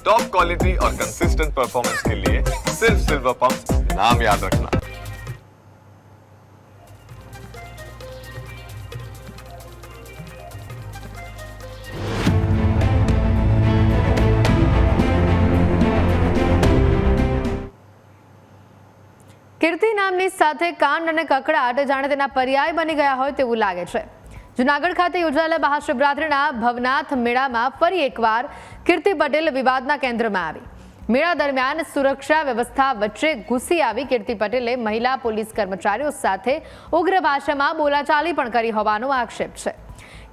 Top quality और consistent performance के लिए सिर्फ सिल्वर पंप नाम याद रखना કીર્તિ નામની સાથે કાંડ અને કકડાટ જાણે તેના પર્યાય બની ગયા હોય તેવું લાગે છે જુનાગઢ ખાતે યોજાયેલા મહાશિવરાત્રિના ભવનાથ મેળામાં ફરી એકવાર કીર્તિ પટેલ વિવાદના કેન્દ્રમાં આવી. મેળા દરમિયાન સુરક્ષા વ્યવસ્થા વચ્ચે ઘૂસી આવી કીર્તિ પટેલે મહિલા પોલીસ કર્મચારીઓ સાથે ઉગ્ર ભાષામાં બોલાચાલી પણ કરી હોવાનો આક્ષેપ છે.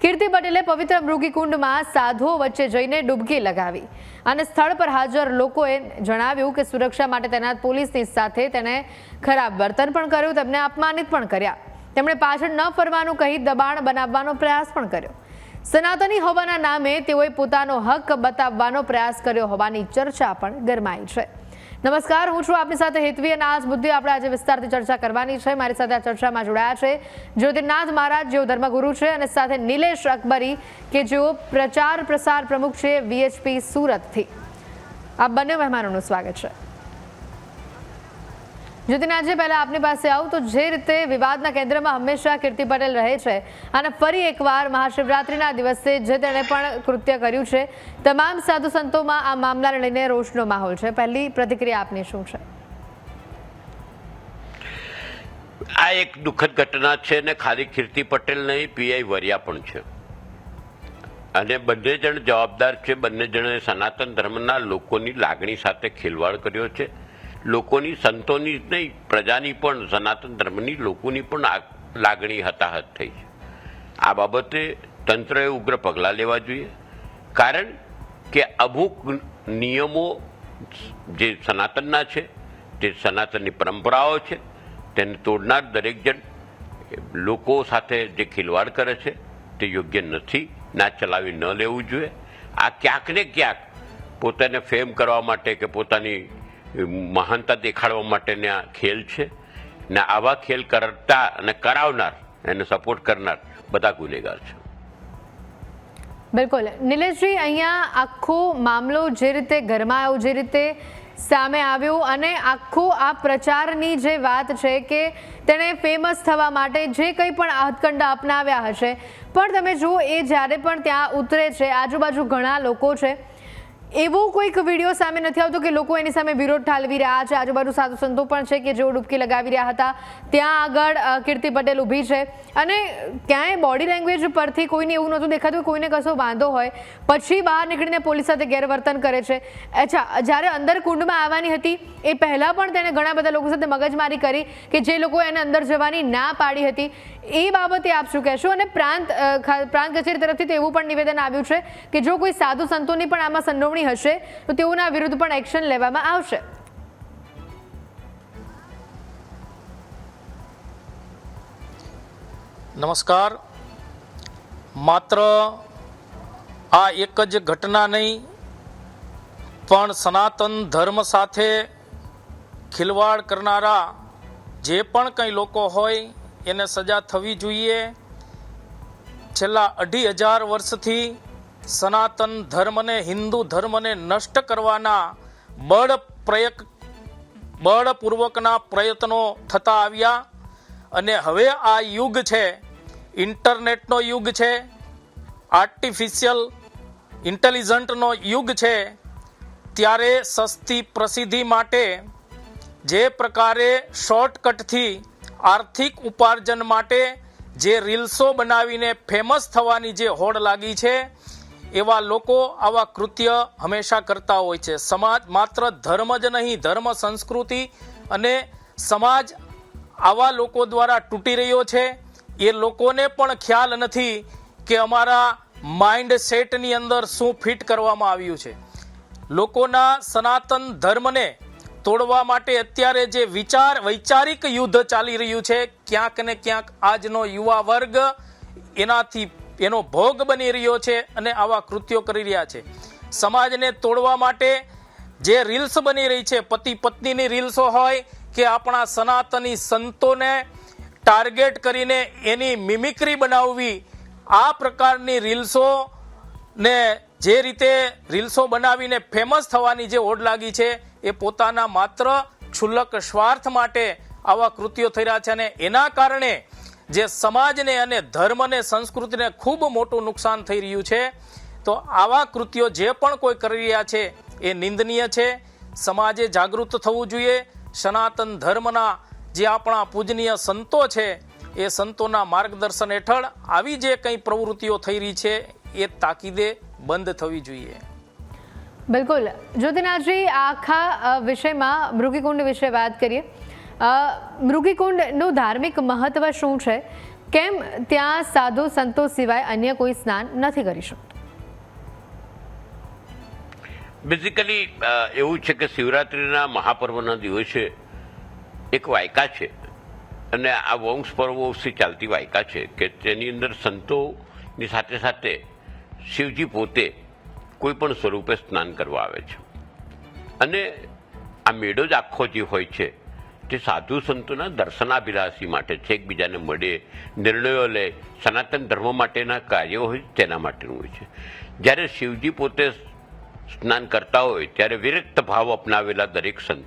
કીર્તિ પટેલે પવિત્ર મૃગીકુંડમાં સાધુઓ વચ્ચે જઈને ડૂબકી લગાવી અને સ્થળ પર હાજર લોકોએ જણાવ્યું કે સુરક્ષા માટે તૈનાત પોલીસની સાથે તેણે ખરાબ વર્તન પણ કર્યું, તેમને અપમાનિત પણ કર્યા. તેમણે પાછળ ન ફરવાનું કહી દબાણ બનાવવાનો પ્રયાસ પણ કર્યો. સનાતની હોવાના નામે તેઓએ પોતાનો હક બતાવવાનો પ્રયાસ કર્યો હોવાની ચર્ચા પણ ગરમાઈ છે. નમસ્કાર, હું છું આપની સાથે હેતવી અને આ જ મુદ્દે આપણે આજે વિસ્તારથી ચર્ચા કરવાની છે. મારી સાથે આ ચર્ચામાં જોડાયા છે જ્યોતિર્નાથ મહારાજ, જેઓ ધર્મગુરુ છે, અને સાથે નિલેશ અકબરી, કે જેઓ પ્રચાર પ્રસાર પ્રમુખ છે, વીએચપી સુરતથી. આ બંને મહેમાનોનું સ્વાગત છે. જ્યોતિનાથજી પહેલાં આપની પાસે આવું તો જે રીતે વિવાદના કેન્દ્રમાં હંમેશા કીર્તિ પટેલ રહે છે અને ફરી એકવાર મહાશિવરાત્રિના દિવસે જે તેણે પણ કૃત્ય કર્યું છે, તમામ સાધુ સંતોમાં આ મામલાને લઈને રોષનો માહોલ છે. પહેલી પ્રતિક્રિયા આપની શું છે? આ એક દુઃખદ ઘટના છે ને ખાલી કીર્તિ પટેલ નહીં, પીઆઈ વરિયા પણ છે. અને બંને જણ જવાબદાર છે, બંને જણે સનાતન ધર્મના લોકોની લાગણી સાથે ખેલવાડ કર્યો છે. લોકોની સંતોની જ નહીં, પ્રજાની પણ, સનાતન ધર્મની લોકોની પણ લાગણી હતાહત થઈ છે. આ બાબતે તંત્રએ ઉગ્ર પગલાં લેવા જોઈએ. કારણ કે અમુક નિયમો જે સનાતનના છે, જે સનાતનની પરંપરાઓ છે, તેને તોડનાર દરેક જણ લોકો સાથે જે ખિલવાડ કરે છે, તે યોગ્ય નથી, ના ચલાવી ન લેવું જોઈએ. આ ક્યાંક ને ક્યાંક પોતાને ફેમ કરવા માટે કે પોતાની મહાનતા દેખાડવા માટેના આ ખેલ છે. ને આવા ખેલ કરતા અને કરાવનાર, એને સપોર્ટ કરનાર બધા ગુનેગાર છે. બિલકુલ. નિલેશજી, અહીંયા આખો મામલો જે રીતે ગરમાયો જે રીતે સામે આવ્યો અને આખો આ પ્રચારની જે વાત છે કે તેણે ફેમસ થવા માટે જે કંઈ પણ હાથકંડા અપનાવ્યા હશે. પણ તમે જુઓ, એ જ્યારે પણ ત્યાં ઉતરે છે, આજુબાજુ ઘણા લોકો છે એવો કોઈક વીડિયો સામે નથી આવતો કે લોકો એની સામે વિરોધ ઠાલવી રહ્યા છે. આજુબાજુ સાધુ સંતો પણ છે કે જેઓ ડૂબકી લગાવી રહ્યા હતા. ત્યાં આગળ કીર્તિ પટેલ ઊભી છે. અને ક્યાંય બોડી લેંગ્વેજ પરથી કોઈને એવું નહોતું દેખાતું કોઈને કશો વાંધો હોય. પછી બહાર નીકળીને પોલીસ સાથે ગેરવર્તન કરે છે. અચ્છા, જ્યારે અંદર કુંડમાં આવવાની હતી, એ પહેલાં પણ તેણે ઘણા બધા લોકો સાથે મગજમારી કરી કે જે લોકો એને અંદર જવાની ના પાડી હતી. એ બાબતે આપ શું કહેશો? અને પ્રાંત પ્રાંત કચેરી તરફથી તો એવું પણ નિવેદન આવ્યું છે કે જો કોઈ સાધુ સંતોની પણ આમાં સંડોવણી હશે, તો તેઓના વિરુદ્ધ પણ એક્શન લેવામાં આવશે. નમસ્કાર. માત્ર આ એક જ ઘટના નહીં, પણ સનાતન ધર્મ સાથે ખિલવાડ કરનારા જે પણ કંઈ લોકો હોય એને સજા થવી જોઈએ. છેલ્લા અઢી હજાર વર્ષથી સનાતન ધર્મને, હિન્દુ ધર્મને નષ્ટ કરવાના બળ પ્રયક બળપૂર્વકના પ્રયત્નો થતા આવ્યા અને હવે આ યુગ છે, ઇન્ટરનેટનો યુગ છે, આર્ટિફિશિયલ ઇન્ટેલિજન્ટનો યુગ છે, ત્યારે સસ્તી પ્રસિદ્ધિ માટે જે પ્રકારે શોર્ટકટથી આર્થિક ઉપાર્જન માટે જે રીલ્સો બનાવીને ફેમસ થવાની જે હોડ લાગી છે, એવા લોકો આવા કૃત્ય હંમેશા કરતા હોય છે. સમાજ માત્ર ધર્મ જ નહીં, ધર્મ સંસ્કૃતિ અને સમાજ આવા લોકો દ્વારા તૂટી રહ્યો છે. એ લોકોને પણ ખ્યાલ નથી કે અમારા માઇન્ડ સેટની અંદર શું ફિટ કરવામાં આવ્યું છે. લોકોના સનાતન ધર્મને તોડવા માટે અત્યારે જે વિચાર, વૈચારિક યુદ્ધ ચાલી રહ્યું છે, ક્યાંક ને ક્યાંક આજનો યુવા વર્ગ એનાથી, એનો ભોગ બની રહ્યો છે અને આવા કૃત્યો કરી રહ્યા છે. સમાજને તોડવા માટે જે રીલ્સ બની રહી છે, પતિ પત્નીની રીલ્સો હોય કે આપણા સનાતની સંતોને ટાર્ગેટ કરીને એની મિમિક્રી બનાવવી, આ પ્રકારની રીલ્સો ને જે રીતે રીલ્સો બનાવીને ફેમસ થવાની જે ઓઢ લાગી છે એ પોતાના માત્ર ક્ષુલ્લક સ્વાર્થ માટે આવા કૃત્યો થઈ રહ્યા છે અને એના કારણે જે સમાજને અને ધર્મને, સંસ્કૃતિને ખૂબ મોટું નુકસાન થઈ રહ્યું છે, તો આવા કૃત્યો જે પણ કોઈ કરી રહ્યા છે, એ નિંદનીય છે. સમાજે જાગૃત થવું જોઈએ. સનાતન ધર્મના જે આપણા પૂજનીય સંતો છે, એ સંતોના માર્ગદર્શન હેઠળ આવી જે કંઈ પ્રવૃત્તિઓ થઈ રહી છે, એ તાકીદે બંધ થવી જોઈએ. બિલકુલ. જ્યોતિનાથજી, આખા વિષયમાં મૃગીકુંડ વિશે વાત કરીએ. મૃગીકુંડનું ધાર્મિક મહત્વ શું છે? કેમ ત્યાં સાધુ સંતો સિવાય અન્ય કોઈ સ્નાન નથી કરી શકતું? બેઝિકલી એવું છે કે શિવરાત્રિના મહાપર્વના દિવસે એક વાયકા છે. અને આ વંશ પર્વોથી ચાલતી વાયકા છે કે તેની અંદર સંતોની સાથે સાથે શિવજી પોતે કોઈ પણ સ્વરૂપે સ્નાન કરવા આવે છે. અને આ મેળો જ આખો જે હોય છે, તે સાધુ સંતોના દર્શનાભિલાષી માટે છે. એકબીજાને મળે, નિર્ણયો લે, સનાતન ધર્મ માટેના કાર્યો હોય, તેના માટેનું હોય છે. જ્યારે શિવજી પોતે સ્નાન કરતા હોય, ત્યારે વિરક્ત ભાવ અપનાવેલા દરેક સંત,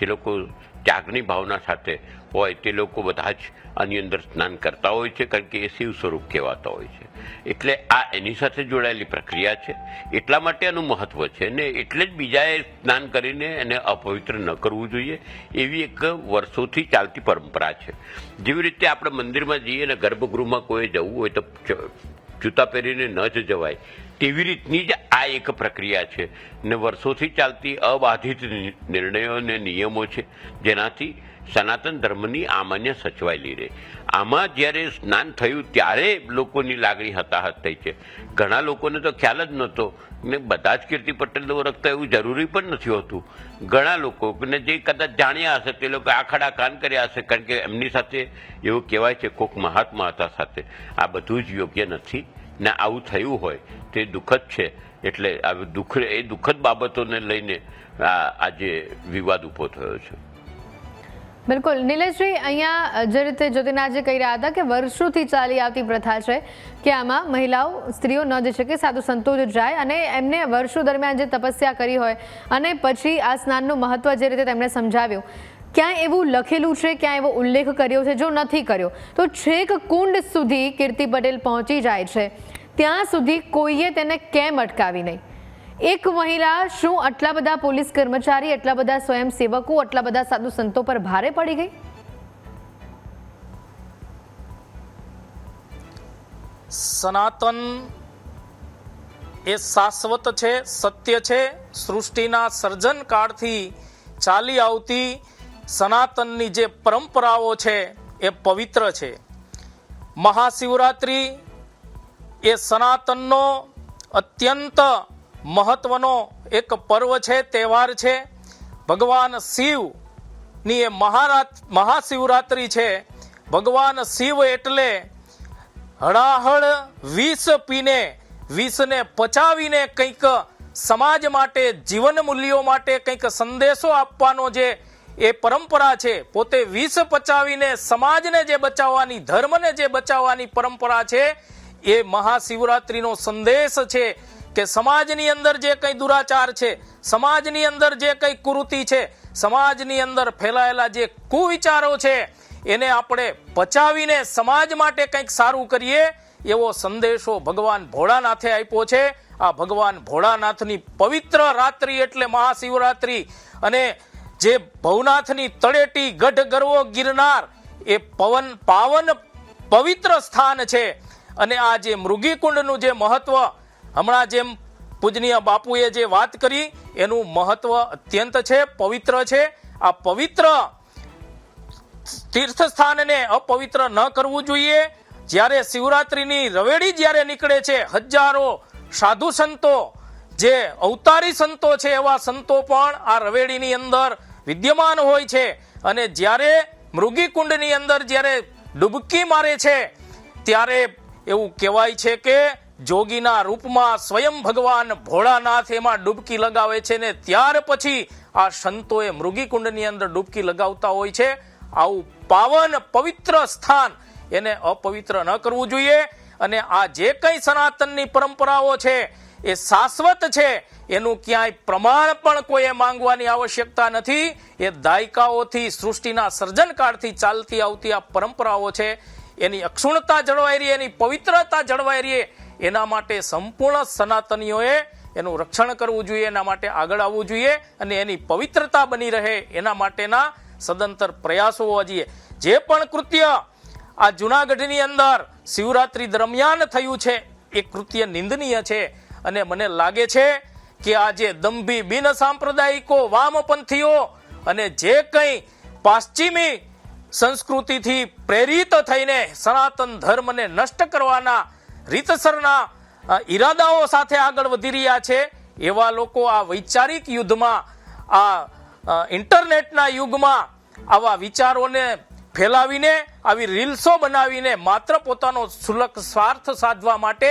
જે લોકો ત્યાગની ભાવના સાથે હોય તે લોકો બધા જ આની અંદર સ્નાન કરતા હોય છે, કારણ કે એ શિવ સ્વરૂપ કહેવાતા હોય છે. એટલે આ એની સાથે જોડાયેલી પ્રક્રિયા છે. એટલા માટે આનું મહત્વ છે ને એટલે જ બીજાએ સ્નાન કરીને એને અપવિત્ર ન કરવું જોઈએ. એવી એક વર્ષોથી ચાલતી પરંપરા છે. જેવી રીતે આપણે મંદિરમાં જઈએ અને ગર્ભગૃહમાં કોઈ જવું હોય તો જૂતા પહેરીને ન જ જવાય. તેવી રીતની જ આ એક પ્રક્રિયા છે ને વર્ષોથી ચાલતી અબાધિત નિર્ણયો અને નિયમો છે, જેનાથી સનાતન ધર્મની આમાન્ય સચવાયેલી રહે. આમાં જ્યારે સ્નાન થયું ત્યારે લોકોની લાગણી હતાહત થઈ છે. ઘણા લોકોને તો ખ્યાલ જ નહોતો ને બધા જ કીર્તિ પટેલ ઓળખતા એવું જરૂરી પણ નથી હોતું. ઘણા લોકો ને જે કદાચ જાણ્યા હશે તે લોકો આખડા કાન કર્યા હશે, કારણ કે એમની સાથે એવું કહેવાય છે કોક મહાત્મા હતા સાથે. આ બધું જ યોગ્ય નથી. ને, આવું થયું હોય, તે દુઃખદ છે. એટલે આ દુઃખ, એ દુઃખદ બાબતોને લઈને આજે વિવાદ ઊભો થયો છે. બિલકુલ. નિલેશભાઈ અહીંયા જે રીતે જ્યોતિનાથજી કહી રહ્યા હતા કે વર્ષોથી ચાલી આવતી પ્રથા છે કે આમાં મહિલાઓ, સ્ત્રીઓ ન જઈ શકે, સાધુ સંતો જ જાય અને એમને વર્ષો દરમિયાન જે તપસ્યા કરી હોય અને પછી આ સ્નાનનું મહત્વ જે રીતે તેમણે સમજાવ્યું. ક્યાંય એવું લખેલું છે, ક્યાંય એવો ઉલ્લેખ કર્યો છે, જો નથી કર્યો, તો છેક કુંડ સુધી કીર્તિ પટેલ પહોંચી જાય છે. ત્યાં સુધી કોઈએ તેને કેમ અટકાવી નહીં? એક મહિલા શું આટલા બધા પોલીસ કર્મચારી એટલા બધા સ્વયંસેવકો આટલા બધા સાધુ સંતો પર ભારે પડી ગઈ? સનાતન એ શાશ્વત છે, સત્ય છે, સૃષ્ટિના સર્જન કાળથી ચાલી આવતી સનાતનની જે પરંપરાઓ છે એ પવિત્ર છે. મહાશિવરાત્રિ એ સનાતનનો અત્યંત મહત્વનો એક પર્વ છે, તહેવાર છે. ભગવાન શિવની એ મહારાત, મહાશિવરાત્રિ છે. ભગવાન શિવ એટલે હળાહળ વિષ પીને, વિષને પચાવીને કંઈક સમાજ માટે, જીવન મૂલ્યો માટે કંઈક સંદેશો આપવાનો જે એ પરંપરા છે. પોતે વિષ પચાવીને સમાજને જે બચાવવાની, ધર્મને જે બચાવવાની પરંપરા છે, એ મહાશિવરાત્રિનો સંદેશ છે કે સમાજની અંદર જે કંઈ દુરાચાર છે, સમાજની અંદર જે કંઈ કુરુતિ છે, સમાજની અંદર ફેલાયેલા જે કુવિચારો છે, એને આપણે પચાવીને સમાજ માટે કંઈક સારું કરીએ, એવો સંદેશો ભગવાન ભોળાનાથે આપ્યો છે. આ ભગવાન ભોળાનાથની પવિત્ર રાત્રિ એટલે મહાશિવરાત્રિ. અને જે ભવનાથની તળેટી ગઢ ગરવો ગિરનાર, એ પવન પાવન પવિત્ર સ્થાન છે. અને આ જે મૃગીકુંડનું જે મહત્વ, હમણાં જેમ પૂજનીય બાપુએ જે વાત કરી, એનું મહત્વ અત્યંત છે, પવિત્ર છે. આ પવિત્ર તીર્થ સ્થાનને અપવિત્ર ન કરવું જોઈએ. જ્યારે શિવરાત્રિની રવેડી જ્યારે નીકળે છે, હજારો સાધુ સંતો, જે અવતારી સંતો છે એવા સંતો પણ આ રવેડીની અંદર વિદ્યમાન હોય છે. અને જ્યારે મૃગી કુંડની અંદર જ્યારે ડૂબકી મારે છે, ત્યારે એવું કહેવાય છે કે જોગીના રૂપમાં સ્વયં ભગવાન ભોળાનાથ એમાં ડૂબકી લગાવે છે ને ત્યાર પછી આ સંતોએ મૃગીકુંડની અંદર ડૂબકી લગાવતા હોય છે. આવું પાવન પવિત્ર સ્થાન એને અપવિત્ર ન કરવું જોઈએ. અને આ જે કંઈ સનાતનની પરંપરાઓ છે, એ શાશ્વત છે. એનું ક્યાંય પ્રમાણ પણ કોઈએ માંગવાની આવશ્યકતા નથી. એ દાયકાઓથી સૃષ્ટિના સર્જનકાળથી ચાલતી આવતી આ પરંપરાઓ છે. એની અક્ષુણતા જળવાઈ રહે, એની પવિત્રતા જળવાઈ રહે. એના માટે સંપૂર્ણ સનાતનીઓએ એનું રક્ષણ કરવું જોઈએ, એના માટે આગળ આવવું જોઈએ અને એની પવિત્રતા બની રહે. એના માટેના સદંતર પ્રયાસો હોવા જોઈએ જે પણ કૃત્ય આ જુનાગઢની અંદર શિવરાત્રી દરમિયાન થયું છે, એ કૃત્ય નિંદનીય છે અને મને લાગે છે કે આજે દંભી બિન સાંપ્રદાયિકો વામપંથીઓ અને જે કંઈ પાશ્ચિમી સંસ્કૃતિથી પ્રેરિત થઈને સનાતન ધર્મને નષ્ટ કરવાના રીતસરના ઈરાદાઓ સાથે આગળ વધી રહ્યા છે, એવા લોકો આ વૈચારિક યુદ્ધમાં, આ ઇન્ટરનેટના યુગમાં આવા વિચારોને ફેલાવીને, આવી રીલ્સો બનાવીને માત્ર પોતાનો સુલક સ્વાર્થ સાધવા માટે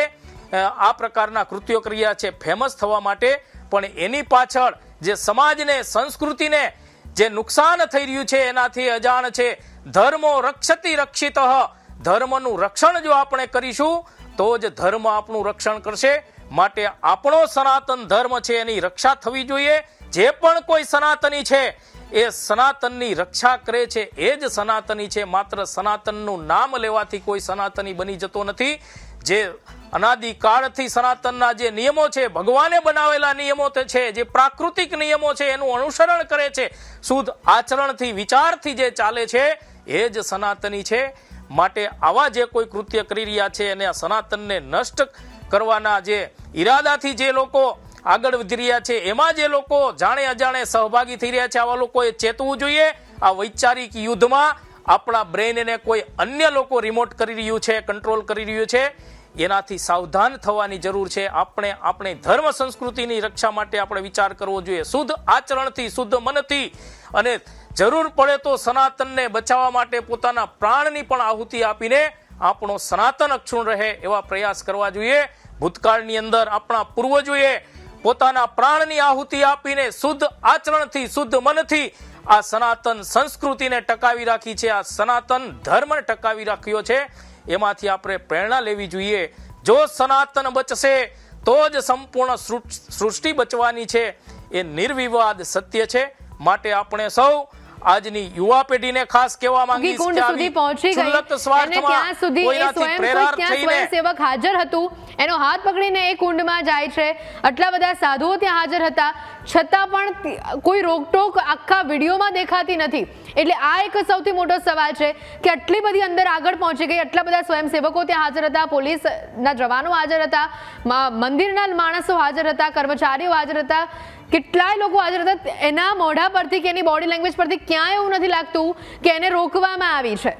આ પ્રકારના કૃત્યો કર્યા છે, ફેમસ થવા માટે. પણ એની પાછળ જે સમાજને, સંસ્કૃતિને જે નુકસાન થઈ રહ્યું છે, એનાથી અજાણ છે. ધર્મો રક્ષતી રક્ષિત. ધર્મનું રક્ષણ જો આપણે કરીશું, તો જ ધર્મ આપણું રક્ષણ કરશે. માટે આપણો સનાતન ધર્મ છે, એની રક્ષા થવી જોઈએ. જે પણ કોઈ સનાતની છે, એ સનાતનની રક્ષા કરે છે. એ જ સનાતની છે, માત્ર સનાતનનું નામ લેવાથી કોઈ સનાતની બની જતો નથી. જે અનાદિકાળથી સનાતનના જે નિયમો છે, ભગવાને બનાવેલા નિયમો તે છે, જે પ્રાકૃતિક નિયમો છે, એનું અનુસરણ કરે છે. શુદ્ધ આચરણથી, વિચારથી જે ચાલે છે, એ જ સનાતની છે. માટે આવા જે કોઈ કૃત્ય કરી રહ્યા છે અને આ સનાતનને નષ્ટ કરવાના જે ઈરાદાથી જે લોકો આગળ વધી રહ્યા છે, એમાં જે લોકો જાણે અજાણે સહભાગી થઈ રહ્યા છે, આવા લોકોએ ચેતવું જોઈએ. આ વૈચારિક યુદ્ધમાં આપણા બ્રેનને કોઈ અન્ય લોકો રિમોટ કરી રહ્યું છે, કંટ્રોલ કરી રહ્યું છે. એનાથી સાવધાન થવાની જરૂર છે. આપણે આપણે ધર્મ સંસ્કૃતિની રક્ષા માટે આપણે વિચાર કરવો જોઈએ. શુદ્ધ આચરણથી, શુદ્ધ મનથી અને જરૂર પડે તો સનાતનને બચાવવા માટે પોતાના પ્રાણની પણ આહુતિ આપીને આપણો સનાતન અક્ષુણ રહે એવા પ્રયાસ કરવા જોઈએ. ભૂતકાળની અંદર આપણા પૂર્વજોએ પોતાના પ્રાણની આહુતિ આપીને શુદ્ધ આચરણથી, શુદ્ધ મનથી આ સનાતન સંસ્કૃતિને ટકાવી રાખી છે. આ સનાતન ધર્મને ટકાવી રાખ્યો છે. એમાંથી આપણે પ્રેરણા લેવી જોઈએ. જો સનાતન બચશે, તો જ સંપૂર્ણ સૃષ્ટિ બચવાની છે. એ નિર્વિવાદ સત્ય છે. માટે આપણે સૌ આજની યુવા પેઢીને ખાસ કહેવા માંગીશ કુંડ કે સુધી પહોંચી ગઈ. અને ત્યાં સુધી એ ત્યાં સ્વયંસેવક હાજર હતું. એનો હાથ પકડીને એ કુંડમાં જાય છે. આટલા બધા સાધુઓ ત્યાં હાજર હતા. છતાં પણ કોઈ રોકટોક આખા વિડીયોમાં દેખાતી નથી. એટલે આ એક સૌથી મોટો સવાલ છે કે આટલી બધી અંદર આગળ પહોંચી ગઈ આટલા બધા સ્વયંસેવકો ત્યાં હાજર હતા પોલીસના જવાનો હાજર હતા મંદિરના માણસો હાજર હતા કર્મચારીઓ હાજર હતા કેટલાય લોકો હાજર હતા. એના મોઢા પરથી કે એની બોડી લેંગ્વેજ પરથી ક્યાંય એવું નથી લાગતું કે એને રોકવામાં આવી છે.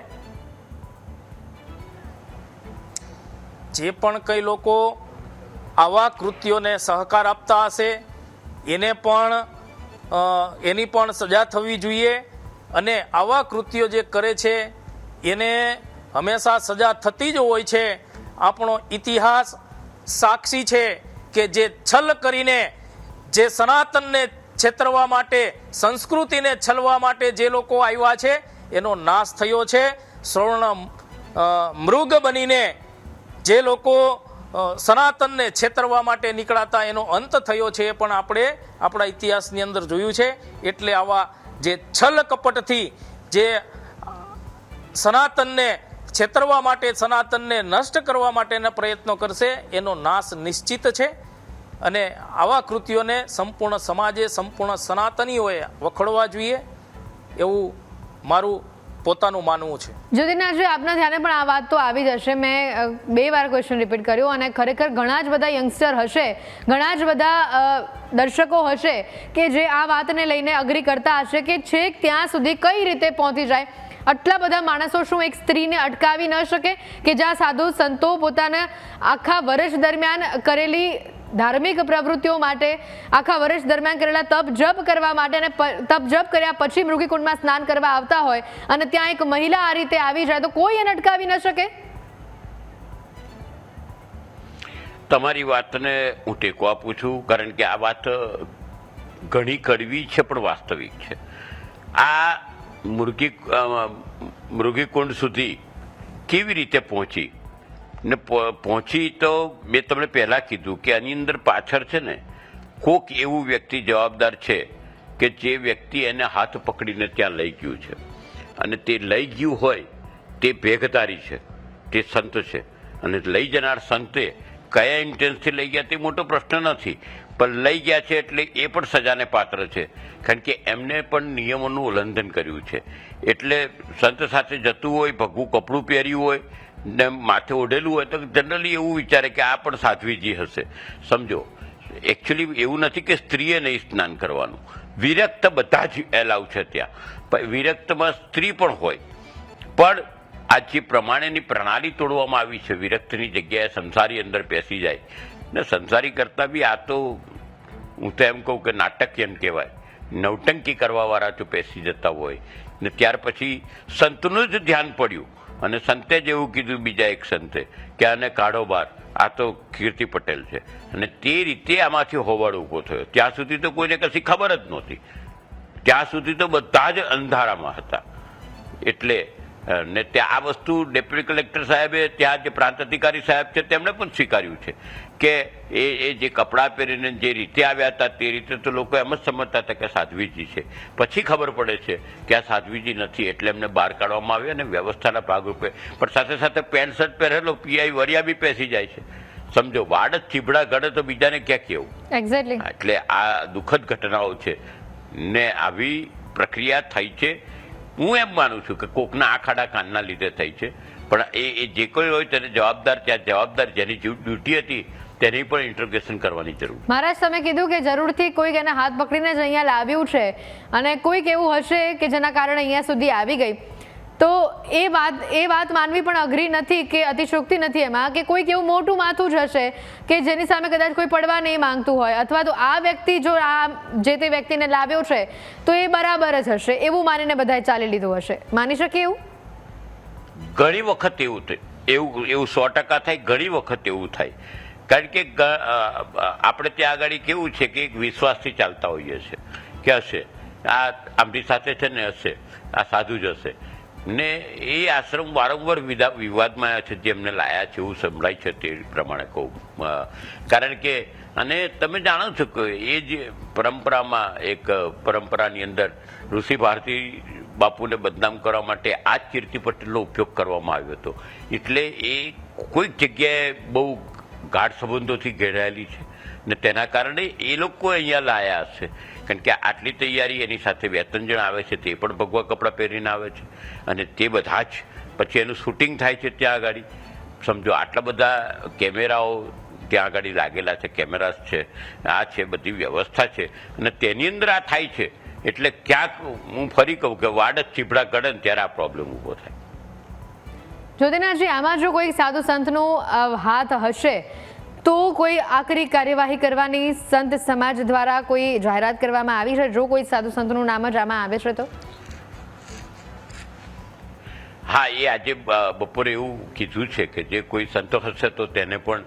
જે પણ કઈ લોકો આવા કૃત્યોને સહકાર આપતા હશે, એને પણ એની પણ સજા થવી જોઈએ અને આવા કૃત્યો જે કરે છે, એને હંમેશા સજા થતી જ હોય છે. આપણો ઇતિહાસ સાક્ષી છે કે જે છલ કરીને જે સનાતનને છેતરવા માટે, સંસ્કૃતિને છલવા માટે જે લોકો આવ્યા છે, એનો નાશ થયો છે. સ્વર્ણ મૃગ બનીને જે લોકો સનાતનને છેતરવા માટે નીકળાતા, એનો અંત થયો છે એ પણ આપણે આપણા ઇતિહાસની અંદર જોયું છે. એટલે આવા જે છલ કપટથી જે સનાતનને છેતરવા માટે, સનાતનને નષ્ટ કરવા માટેના પ્રયત્નો કરશે, એનો નાશ નિશ્ચિત છે. અને આવા કૃત્યોને સંપૂર્ણ સમાજે, સંપૂર્ણ સનાતનીઓએ વખોડવા જોઈએ એવું મારું પોતાનું માનવું છે. જ્યોતિનાથજી આપના ધ્યાને પણ આ વાત તો આવી જશે. મેં બે વાર ક્વેશ્ચન રિપીટ કર્યો અને ખરેખર ઘણા જ બધા યંગસ્ટર હશે, ઘણા જ બધા દર્શકો હશે કે જે આ વાતને લઈને અગ્રી કરતા હશે કે છેક ત્યાં સુધી કઈ રીતે પહોંચી જાય. આટલા બધા માણસો શું એક સ્ત્રીને અટકાવી ન શકે કે જ્યાં સાધુ સંતો પોતાના આખા વર્ષ દરમિયાન કરેલી ધાર્મિક પ્રવૃત્તિઓ માટે આખા વર્ષ દરમિયાન કરેલા તપ જપ કરવા માટે અને તપ જપ કર્યા પછી મૃગીકુંડમાં સ્નાન કરવા આવતા હોય અને ત્યાં એક મહિલા આ રીતે આવી જાય તો કોઈ એને અટકાવી ન શકે? તમારી વાતને હું ટેકો આપું છું, કારણ કે આ વાત ઘણી કડવી છે, પણ વાસ્તવિક છે. આ મૃગી મૃગીકુંડ સુધી કેવી રીતે પહોંચી? ને પહોંચી તો મેં તમને પહેલાં કીધું કે આની અંદર પાછળ છે ને, કોક એવું વ્યક્તિ જવાબદાર છે કે જે વ્યક્તિ એને હાથ પકડીને ત્યાં લઈ ગયું છે. અને તે લઈ ગયું હોય, તે ભેગતારી છે, તે સંત છે. અને લઈ જનાર સંતે કયા ઇન્ટેન્સથી લઈ ગયા તે મોટો પ્રશ્ન નથી. પણ લઈ ગયા છે એટલે એ પણ સજાને પાત્ર છે. કારણ કે એમને પણ નિયમોનું ઉલ્લંઘન કર્યું છે. એટલે સંત સાથે જતું હોય, ભગવું કપડું પહેર્યું હોય ને માથે ઓઢેલું હોય તો જનરલી એવું વિચારે કે આ પણ સાધ્વીજી હશે. સમજો એકચ્યુઅલી એવું નથી કે સ્ત્રીએ નહીં સ્નાન કરવાનું. વિરક્ત બધા જ એલાવ છે ત્યાં. વિરક્તમાં સ્ત્રી પણ હોય. પણ આ જે પ્રમાણેની પ્રણાલી તોડવામાં આવી છે. વિરક્તની જગ્યાએ સંસારી અંદર બેસી જાય. ને સંસારી કરતાં બી આ તો હું તો એમ કહું કે નાટકયન કહેવાય. નવટંકી કરવાવાળા જો બેસી જતા હોય. ને ત્યાર પછી સંતનું જ ધ્યાન પડ્યું. અને સંતે જ એવું કીધું બીજા એક સંતે કે આને કાઢો બાર આ તો કીર્તિ પટેલ છે. અને તે રીતે આમાંથી હોવાળો ઊભો થયો. ત્યાં સુધી તો કોઈને કશી ખબર જ નહોતી. ત્યાં સુધી તો બધા જ અંધારામાં હતા. એટલે ને ત્યાં આ વસ્તુ ડેપ્યુટી કલેક્ટર સાહેબે, ત્યાં જે પ્રાંત અધિકારી સાહેબ છે, તેમણે પણ સ્વીકાર્યું છે. કે એ એ જે કપડાં પહેરીને જે રીતે આવ્યા હતા તે રીતે તો લોકો એમ જ સમજતા હતા કે સાધ્વીજી છે. પછી ખબર પડે છે કે આ સાધ્વીજી નથી એટલે એમને બહાર કાઢવામાં આવ્યા અને વ્યવસ્થાના ભાગરૂપે પણ સાથે સાથે પેન્ટ શર્ટ પહેરેલો પીઆઈ વરિયા બી પેસી જાય છે. સમજો વાડ જ ચીબડા ગળે તો બીજાને ક્યાં કેવું? એક્ઝેક્ટલી એટલે આ દુઃખદ ઘટનાઓ છે. ને આવી પ્રક્રિયા થઈ છે. હું એમ માનું છું કે કોકના આ ખાડા કાનના લીધે થઈ છે. પણ એ એ જે કોઈ હોય તેને જવાબદાર ત્યાં જવાબદાર જેની ડ્યુટી હતી તેની પણ ઇન્ટરોગેશન કરવાની જરૂર. મહારાજ તમે કીધું કે જરૂરથી કોઈક એને હાથ પકડીને જ અહીંયા લાવ્યું છે અને કોઈક એવું હશે કે જેના કારણે અહીંયા સુધી આવી ગઈ. તો એ વાત એ વાત માનવી પણ અઘરી નથી કે અતિશોક્તિ નથી એમાં કે કોઈક એવું મોટું માથું જ હશે કે જેની સામે કદાચ કોઈ પડવા નહીં માંગતું હોય અથવા તો આ વ્યક્તિ જો આ જે તે વ્યક્તિને લાવ્યો છે તો એ બરાબર જ હશે એવું માનીને બધાએ ચાલી લીધું હશે. માની શકે એવું? ઘણી વખત એવું થાય એવું એવું સો ટકા થાય ઘણી વખત એવું થાય. કારણ કે આપણે ત્યાં આગળ કેવું છે કે એક વિશ્વાસથી ચાલતા હોઈએ છીએ કે હશે. આ આમની સાથે છે ને હશે. આ સાધુ જ હશે. ને એ આશ્રમ વારંવાર વિદા, વિવાદમાં આવ્યા છે જેમને લાયા છે, એવું સંભળાય છે તે પ્રમાણે કહું. કારણ કે, અને તમે જાણો છો કે એ જે પરંપરામાં એક પરંપરાની અંદર ઋષિ ભારતી બાપુને બદનામ કરવા માટે આ જ કીર્તિ પટેલનો ઉપયોગ કરવામાં આવ્યો હતો. એટલે એ કોઈક જગ્યાએ બહુ ગાઢ સંબંધોથી ઘેરાયેલી છે. ને તેના કારણે એ લોકો અહીંયા લાયા હશે. કારણ કે આટલી તૈયારી એની સાથે બે ત્રણ જણ આવે છે, તે પણ ભગવા કપડાં પહેરીને આવે છે. અને તે બધા જ પછી એનું શૂટિંગ થાય છે ત્યાં આગળ સમજો, આટલા બધા કેમેરાઓ ત્યાં આગળ લાગેલા છે, કેમેરાસ છે, આ છે, બધી વ્યવસ્થા છે. અને તેની અંદર આ થાય છે. એટલે ક્યાંક હું ફરી કહું કે વાડ જ ચીભડા ગળે ત્યારે આ પ્રોબ્લેમ ઊભો થાય. જ્યોતિનાથજી આમાં જો કોઈ સાધુ સંતનો હાથ હશે, તો કોઈ આકરી કાર્યવાહી કરવાની સંત સમાજ દ્વારા કોઈ જાહેરાત કરવામાં આવી છે? જો કોઈ સાધુ સંતનું નામ જ આમાં આવે છે તો? હા, એ આજે બપોરે એવું કીધું છે કે જે કોઈ સંતો હશે તો તેને પણ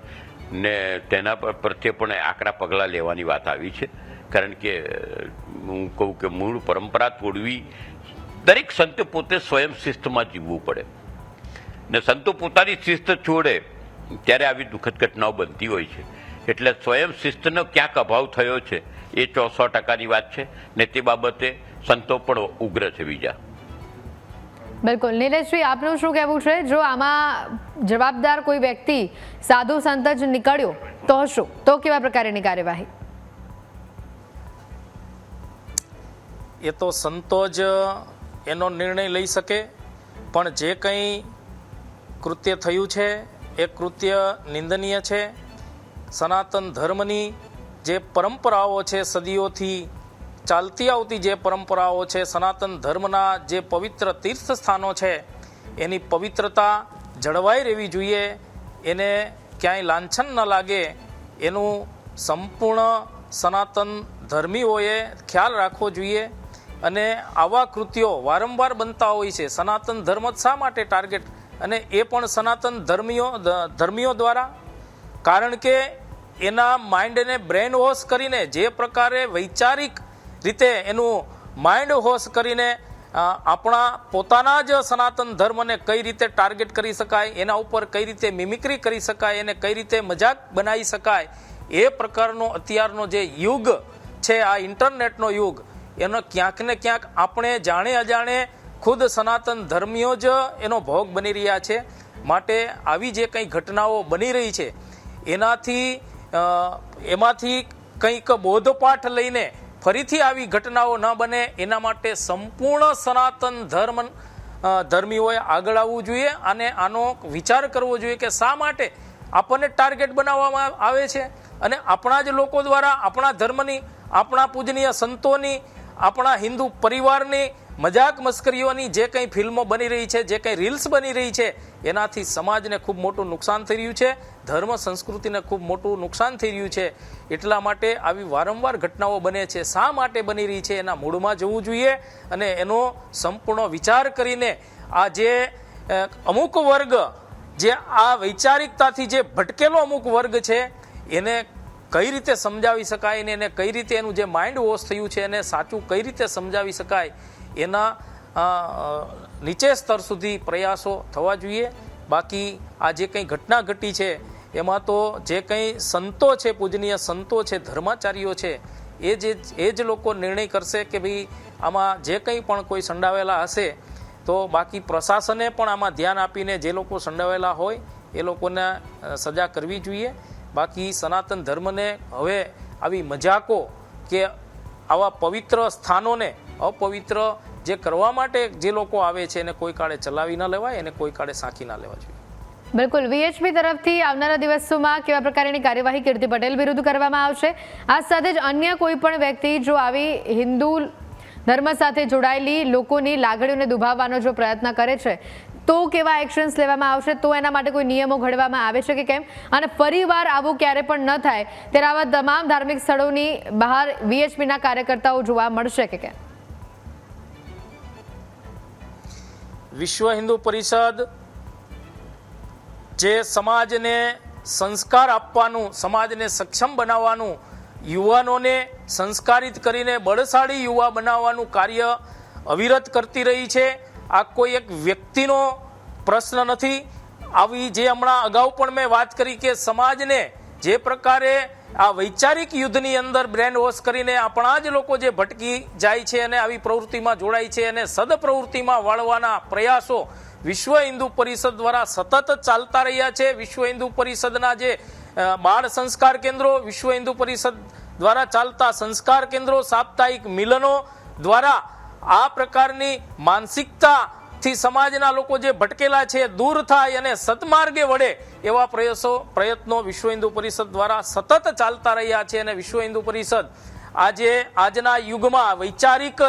ને તેના પ્રત્યે પણ આકરા પગલાં લેવાની વાત આવી છે. કારણ કે હું કહું કે મૂળ પરંપરા તોડવી દરેક સંતે પોતે સ્વયં શિસ્તમાં જીવવું પડે. ને સંતો પોતાની શિસ્ત છોડે ત્યારે આવી દુઃખદ ઘટનાઓ બનતી હોય છે. એટલે સ્વયં શિસ્તનો ક્યાંક અભાવ થયો છે એ ચોસો ટકાની વાત છે ને તે બાબતે સંતો પણ ઉગ્ર છે બીજા. બિલકુલ. નિલેશજી આપનું શું કહેવું છે? જો આમાં જવાબદાર કોઈ વ્યક્તિ સાધુ સંત જ નીકળ્યો તો શું? તો કેવા પ્રકારની કાર્યવાહી? એ તો સંતો જ એનો નિર્ણય લઈ શકે પણ જે કંઈ કૃત્ય થયું છે, એ કૃત્ય નિંદનીય છે. સનાતન ધર્મની જે પરંપરાઓ છે, સદીઓથી ચાલતી આવતી જે પરંપરાઓ છે, સનાતન ધર્મના જે પવિત્ર તીર્થ સ્થાનો છે, એની પવિત્રતા જળવાઈ રહેવી જોઈએ. એને ક્યાંય લાંછન ન લાગે. એનું સંપૂર્ણ સનાતન ધર્મીઓએ ખ્યાલ રાખવો જોઈએ. અને આવા કૃત્યો વારંવાર બનતા હોય છે. સનાતન ધર્મ શા માટે ટાર્ગેટ અને એ પણ સનાતન ધર્મીઓ ધર્મીઓ દ્વારા. કારણ કે એના માઇન્ડને બ્રેન વોશ કરીને, જે પ્રકારે વૈચારિક રીતે એનું માઇન્ડ વોશ કરીને આપણા પોતાના જ સનાતન ધર્મને કઈ રીતે ટાર્ગેટ કરી શકાય, એના ઉપર કઈ રીતે મિમિક્રી કરી શકાય, એને કઈ રીતે મજાક બનાવી શકાય, એ પ્રકારનો અત્યારનો જે યુગ છે, આ ઇન્ટરનેટનો યુગ, એનો ક્યાંક ને ક્યાંક આપણે જાણે અજાણે ખુદ સનાતન ધર્મીઓ જ એનો ભોગ બની રહ્યા છે. માટે આવી જે કંઈ ઘટનાઓ બની રહી છે, એનાથી એમાંથી કંઈક બોધપાઠ લઈને ફરીથી આવી ઘટનાઓ ન બને, એના માટે સંપૂર્ણ સનાતન ધર્મ ધર્મીઓએ આગળ આવવું જોઈએ અને આનો વિચાર કરવો જોઈએ કે શા માટે આપણને ટાર્ગેટ બનાવવામાં આવે છે. અને આપણા જ લોકો દ્વારા, આપણા ધર્મની, આપણા પૂજનીય સંતોની, આપણા હિન્દુ પરિવારની મજાક મસ્કરીઓની જે કંઈ ફિલ્મો બની રહી છે, જે કંઈ રીલ્સ બની રહી છે, એનાથી સમાજને ખૂબ મોટું નુકસાન થઈ રહ્યું છે, ધર્મ સંસ્કૃતિને ખૂબ મોટું નુકસાન થઈ રહ્યું છે. એટલા માટે આવી વારંવાર ઘટનાઓ બને છે. શા માટે બની રહી છે એના મૂળમાં જવું જોઈએ અને એનો સંપૂર્ણ વિચાર કરીને આ જે અમુક વર્ગ, જે આ વૈચારિકતાથી જે ભટકેલો અમુક વર્ગ છે, એને કઈ રીતે સમજાવી શકાય ને એને કઈ રીતે એનું જે માઇન્ડ વોશ થયું છે એને સાચું કઈ રીતે સમજાવી શકાય એના નીચે સ્તર સુધી પ્રયાસો થવા જોઈએ. બાકી આ જે કંઈ ઘટના ઘટી છે, એમાં તો જે કંઈ સંતો છે, પૂજનીય સંતો છે, ધર્માચાર્યો છે, એ જે, એ જ લોકો નિર્ણય કરશે કે ભાઈ આમાં જે કંઈ પણ કોઈ સંડાવેલા હશે, તો બાકી પ્રશાસને પણ આમાં ધ્યાન આપીને જે લોકો સંડાવેલા હોય, એ લોકોને સજા કરવી જોઈએ. બાકી સનાતન ધર્મને હવે આવી મજાકો કે આવા પવિત્ર સ્થાનોને અપવિત્ર જે કરવા માટે જે લોકો આવે છે એને કોઈ કાળે ચલાવી ન લેવાય, એને કોઈ કાળે સાંકી ના લેવા જોઈએ. બિલકુલ. વીએચપી તરફથી આવનારા દિવસોમાં કેવા પ્રકારની કાર્યવાહી કીર્તિ પટેલ વિરુદ્ધ કરવામાં આવશે? આ સાથે જ અન્ય કોઈ પણ વ્યક્તિ જો આવી હિન્દુ ધર્મ સાથે જોડાયેલી લોકોની લાગણીઓને દુભાવવાનો જો પ્રયત્ન કરે છે, તો કેવા એક્શન્સ લેવામાં આવશે? તો એના માટે કોઈ નિયમો ઘડવામાં આવે છે કે કેમ? અને ફરીવાર આવું ક્યારે પણ ન થાય, ત્યારે આવા તમામ ધાર્મિક સ્થળોની બહાર વીએચપીના કાર્યકર્તાઓ જોવા મળશે કે કેમ? વિશ્વ હિન્દુ પરિષદ જે સમાજને સંસ્કાર આપવાનું, સમાજને સક્ષમ બનાવવાનું, યુવાનોને સંસ્કારિત કરીને બળશાળી યુવા બનાવવાનું કાર્ય અવિરત કરતી રહી છે. આ કોઈ એક વ્યક્તિનો પ્રશ્ન નથી. આવી જે હમણાં અગાઉ પણ મેં વાત કરી કે સમાજને જે પ્રકારે આ વૈચારિક યુદ્ધની અંદર બ્રેન વોશ કરીને આપણા જ લોકો જે ભટકી જાય છે અને આવી પ્રવૃત્તિમાં જોડાય છે અને સદપ્રવૃત્તિમાં વાળવાના પ્રયાસો વિશ્વ હિન્દુ પરિષદ દ્વારા સતત ચાલતા રહ્યા છે. વિશ્વ હિન્દુ પરિષદના જે બાળ સંસ્કાર કેન્દ્રો, વિશ્વ હિન્દુ પરિષદ દ્વારા ચાલતા સંસ્કાર કેન્દ્રો, સાપ્તાહિક મિલનો દ્વારા આ પ્રકારની માનસિકતાથી સમાજના લોકો જે ભટકેલા છે, દૂર થાય અને સદમાર્ગે વળે એવા પ્રયાસો, પ્રયત્નો વિશ્વ હિન્દુ પરિષદ દ્વારા સતત ચાલતા રહ્યા છે અને વિશ્વ હિન્દુ પરિષદ આજે આજના યુગમાં વૈચારિક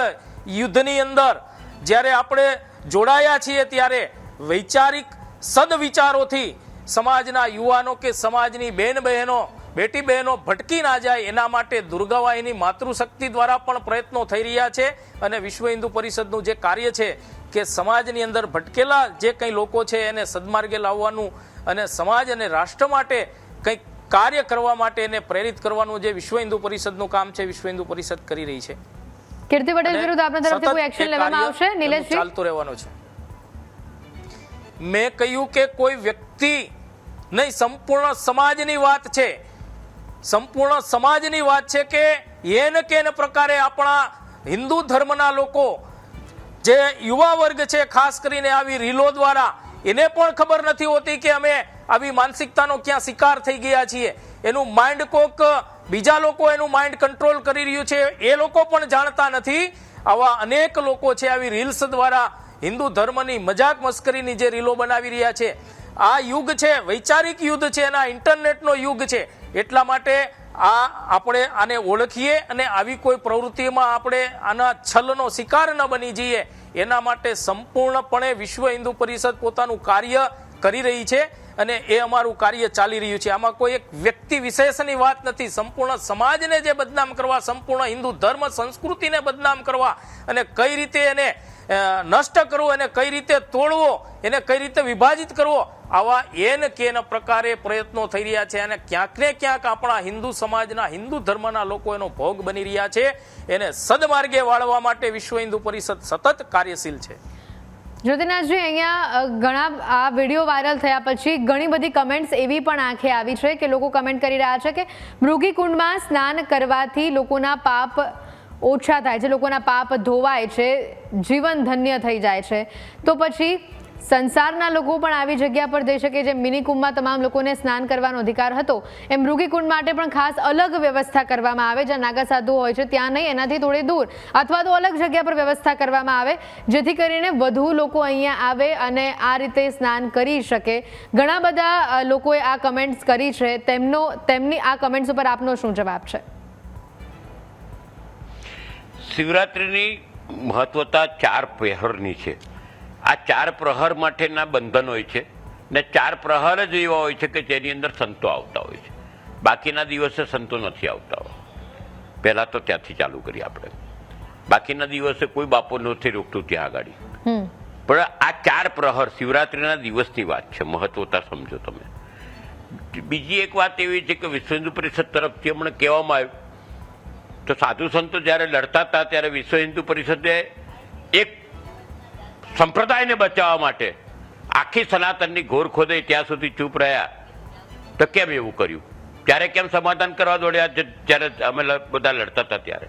યુદ્ધની અંદર જ્યારે આપણે જોડાયા છીએ ત્યારે વૈચારિક સદવિચારોથી સમાજના યુવાનો કે સમાજની બેન બહેનો બેટી બહેનો ભટકી ના જાય એના માટે દુર્ગાવાહિની માતૃશક્તિ દ્વારા પણ પ્રયત્નો થઈ રહ્યા છે અને વિશ્વ હિન્દુ પરિષદનું જે કાર્ય છે કે સમાજની અંદર ભટકેલા જે કંઈ લોકો છે એને સદમાર્ગે લાવવાનું અને સમાજ અને રાષ્ટ્ર માટે કંઈક કાર્ય કરવા માટે એને પ્રેરિત કરવાનું જે વિશ્વ હિન્દુ પરિષદનું કામ છે વિશ્વ હિન્દુ પરિષદ કરી રહી છે. કીર્તિ પટેલ વિરુદ્ધ આપના તરફથી કોઈ એક્શન લેવામાં આવશે? નિલેશજી? ચાલતું રહેવાનું છે. મેં કહ્યું કે કોઈ વ્યક્તિ નહીં સંપૂર્ણ સમાજની વાત છે. સંપૂર્ણ સમાજની વાત છે કે એન કેન પ્રકારે આપણા હિન્દુ ધર્મના લોકો, જે યુવા વર્ગ છે, ખાસ કરીને આવી રીલો દ્વારા, એને પણ ખબર નથી હોતી કે અમે આવી માનસિકતાનો ક્યાં શિકાર થઈ ગયા છીએ. એનું માઇન્ડ કોક બીજા લોકો એનું માઇન્ડ કંટ્રોલ કરી રહ્યું છે, એ લોકો પણ જાણતા નથી. આવા અનેક લોકો છે, આવી રીલ્સ દ્વારા હિન્દુ ધર્મની મજાક મસ્કરીની જે રીલો બનાવી રહ્યા છે. આ યુગ છે, વૈચારિક યુદ્ધ છે અને આ ઇન્ટરનેટનો યુગ છે. એટલા માટે આ આપણે આને ઓળખીએ અને આવી કોઈ પ્રવૃત્તિમાં આપણે આના છલનો શિકાર ન બની જઈએ. એના માટે સંપૂર્ણપણે વિશ્વ હિન્દુ પરિષદ પોતાનું કાર્ય કરી રહી છે અને એ અમારું કાર્ય ચાલી રહ્યું છે. આમાં કોઈ એક વ્યક્તિ વિશેષની વાત નથી. સંપૂર્ણ સમાજને જે બદનામ કરવા, સંપૂર્ણ હિન્દુ ધર્મ, સંસ્કૃતિને બદનામ કરવા અને કઈ રીતે એને નષ્ટ કરવો, એને કઈ રીતે તોડવો, એને કઈ રીતે વિભાજિત કરવો આવા એન કેન પ્રકારે પ્રયત્નો થઈ રહ્યા છે અને ક્યાંક ને ક્યાંક આપણા હિન્દુ સમાજના, હિન્દુ ધર્મના લોકો એનો ભોગ બની રહ્યા છે. એને સદમાર્ગે વાળવા માટે વિશ્વ હિન્દુ પરિષદ સતત કાર્યશીલ છે. જ્યોતિનાથજી, અહીંયા ઘણા, આ વીડિયો વાયરલ થયા પછી ઘણી બધી કમેન્ટ્સ એવી પણ આંખે આવી છે કે લોકો કમેન્ટ કરી રહ્યા છે કે મૃગી કુંડમાં સ્નાન કરવાથી લોકોના પાપ ઓછા થાય છે, લોકોના પાપ ધોવાય છે, જીવન ધન્ય થઈ જાય છે. તો પછી સંસારના લોકો પણ આવી જગ્યા પર જઈ શકે જે મિની કુંભમાં તમામ લોકોને સ્નાન કરવાનો અધિકાર હતો. એમ મૃગીકુંડ માટે પણ ખાસ અલગ વ્યવસ્થા કરવામાં આવે. જ્યાં નાગા સાધુ હોય છે, ત્યાં નહીં, એનાથી થોડી દૂર. અથવા તો અલગ જગ્યા પર વ્યવસ્થા કરવામાં આવે, જેથી કરીને વધુ લોકો અહીંયા આવે અને આ રીતે સ્નાન કરી શકે. ઘણા બધા લોકોએ આ કમેન્ટ્સ કરી છે. તેમનો, તેમની આ કમેન્ટ્સ ઉપર આપનો શું જવાબ છે? શિવરાત્રિની મહત્વતા ચાર પહેરની છે. આ ચાર પ્રહર માટેના બંધન હોય છે ને ચાર પ્રહર જ એવા હોય છે કે જેની અંદર સંતો આવતા હોય છે. બાકીના દિવસે સંતો નથી આવતા. પહેલાં તો ત્યાંથી ચાલુ કરીએ આપણે. બાકીના દિવસે કોઈ બાપો નથી રોકતું ત્યાં આગળ. પણ આ ચાર પ્રહર શિવરાત્રિના દિવસની વાત છે મહત્વતા સમજો તમે. બીજી એક વાત એવી છે કે વિશ્વ હિન્દુ પરિષદ તરફથી હમણાં કહેવામાં આવ્યું. તો સાધુ સંતો જ્યારે લડતા હતા ત્યારે વિશ્વ હિન્દુ પરિષદે એક સંપ્રદાયને બચાવવા માટે આખી સનાતનની ઘોર ખોદે ત્યાં સુધી ચૂપ રહ્યા. તો કેમ એવું કર્યું? ત્યારે કેમ સમાધાન કરવા દોડ્યા જ્યારે અમે બધા લડતા હતા ત્યારે?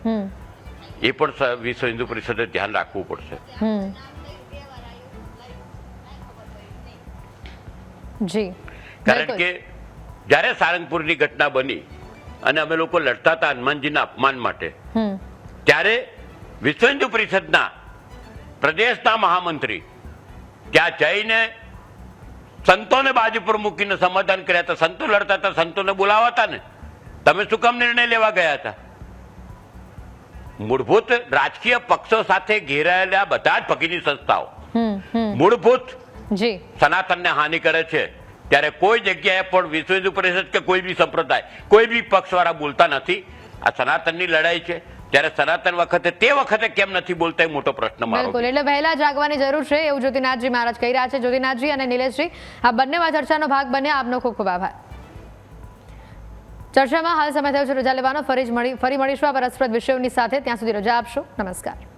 એ પણ વિશ્વ હિન્દુ પરિષદે ધ્યાન રાખવું પડશે. જી. કારણ કે જ્યારે સારંગપુરની ઘટના બની અને અમે લોકો લડતા હતા હનુમાનજીના અપમાન માટે ત્યારે વિશ્વ હિન્દુ પરિષદના પ્રદેશના મહામંત્રી. ત્યાં જઈને સંતોને બાજુ પર મૂકીને સમાધાન કર્યા હતા. સંતો લડતા હતા સંતોને બોલાવાતા ને. તમે શું કામ નિર્ણય લેવા ગયા હતા? મૂળભૂત રાજકીય પક્ષો સાથે ઘેરાયેલા બધા જ ભગીની સંસ્થાઓ. મૂળભૂત સનાતનને હાનિ કરે છે. ત્યારે કોઈ જગ્યાએ પણ વિશ્વ હિન્દુ પરિષદ કે કોઈ બી સંપ્રદાય કોઈ બી પક્ષવાળા બોલતા નથી. આ સનાતનની લડાઈ છે. ત્યારે સનાતન વખતે તે વખતે કેમ નથી બોલતા એ મોટો પ્રશ્ન મારો બિલકુલ એટલે વહેલા જાગવાની જરૂર છે એવું જ્યોતિનાથજી મહારાજ કહી રહ્યા છે. જ્યોતિનાથજી અને નિલેશજી આ બંનેમાં ચર્ચાનો ભાગ બન્યા આપનો ખૂબ ખૂબ આભાર. ચર્ચામાં હાલ સમય થયો છે રજા લેવાનો. ફરી મળી ફરી મળીશું આ રસપ્રદ વિષયોની સાથે. ત્યાં સુધી રજા આપશો. નમસ્કાર.